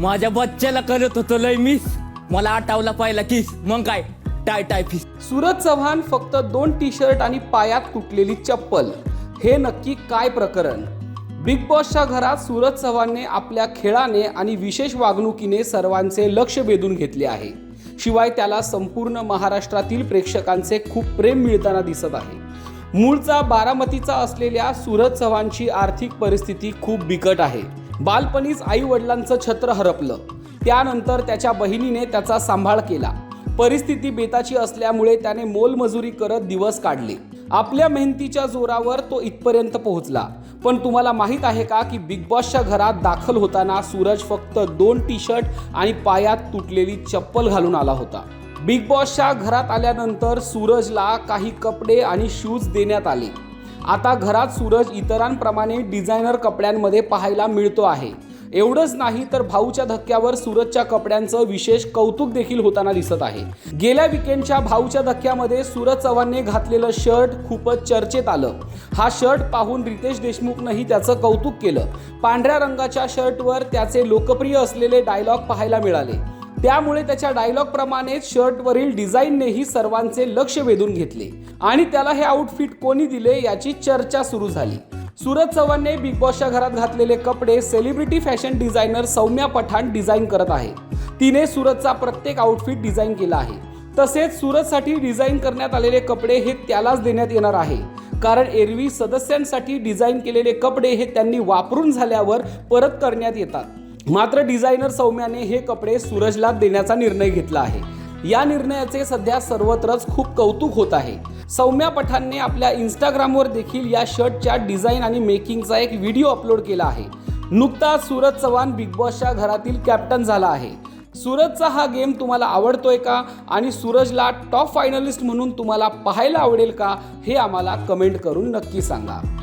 माझ्या बच्च्याला करत होतो लय मिस मला आटावला पाहिला किस मग काय? टाय टाय फिस सूरज चव्हाण फक्त दोन टी शर्ट आणि पायात तुटलेली चप्पल. हे नक्की काय प्रकरण? बिग बॉसच्या घरात सूरज चव्हाणने आपल्या खेळाने आणि विशेष वागणुकीने सर्वांचे लक्ष वेधून घेतले आहे. शिवाय त्याला संपूर्ण महाराष्ट्रातील प्रेक्षकांचे खूप प्रेम मिळताना दिसत आहे. मूळचा बारामतीचा असलेल्या सूरज चव्हाणची आर्थिक परिस्थिती खूप बिकट आहे. बालपणीच आई वडिलांचं छत्र हरपलं. त्यानंतर त्याच्या बहिणीने त्याचा सांभाळ केला. परिस्थिती बेताची असल्यामुळे त्याने मोलमजुरी करत दिवस काढले. आपल्या मेहनतीच्या जोरावर तो इथपर्यंत पोहोचला. पण तुम्हाला माहीत आहे का की बिग बॉसच्या घरात दाखल होताना सूरज फक्त दोन टी शर्ट आणि पायात तुटलेली चप्पल घालून आला होता. बिग बॉसच्या घरात आल्यानंतर सूरजला काही कपडे आणि शूज देण्यात आले. आता घरात सूरज इतरांप्रमाणे डिझायनर कपड्यांमध्ये पाहायला मिळतो आहे. एवढंच नाही तर भाऊच्या धक्क्यावर सूरजच्या कपड्यांचं विशेष कौतुक देखील होताना दिसत आहे. गेल्या विकेंडच्या भाऊच्या धक्क्यामध्ये सूरज चव्हाणने घातलेलं शर्ट खूपच चर्चेत आलं. हा शर्ट पाहून रितेश देशमुखनंही त्याचं कौतुक केलं. पांढऱ्या रंगाच्या शर्टवर त्याचे लोकप्रिय असलेले डायलॉग पाहायला मिळाले. त्यामुळे त्याच्या डायलॉग प्रमाणेच शर्टवरील डिझाईननेही सर्वांचे लक्ष वेधून घेतले. आणि त्याला हे आउटफिट कोणी दिले याची चर्चा सुरू झाली. सूरज चव्हाणने बिग बॉसच्या घरात घातलेले कपडे celebrity fashion designer Saumya Pathan design करत आहे. तिने सूरजचा प्रत्येक आउटफिट डिझाईन केला आहे. तसेच सूरजसाठी डिझाईन करण्यात आलेले कपडे हे त्यालाच देण्यात येणार आहे. कारण एरवी सदस्यांसाठी डिझाईन केलेले कपडे हे त्यांनी वापरून झाल्यावर परत करण्यात येतात. मात्र डिझायनर सौम्याने हे कपडे सूरजला देण्याचा निर्णय घेतला आहे. या निर्णयाचे सध्या सर्वत्रच खूप कौतुक होत आहे. सौम्या पठाणने आपल्या इंस्टाग्रामवर देखील या शर्टच्या डिझाईन आणि मेकिंगचा एक व्हिडिओ अपलोड केला आहे. नुकताच सूरज चव्हाण बिग बॉसच्या घरातील कॅप्टन झाला आहे. सूरजचा हा गेम तुम्हाला आवडतोय का? आणि सूरजला टॉप फायनलिस्ट म्हणून तुम्हाला पाहायला आवडेल का? हे आम्हाला कमेंट करून नक्की सांगा.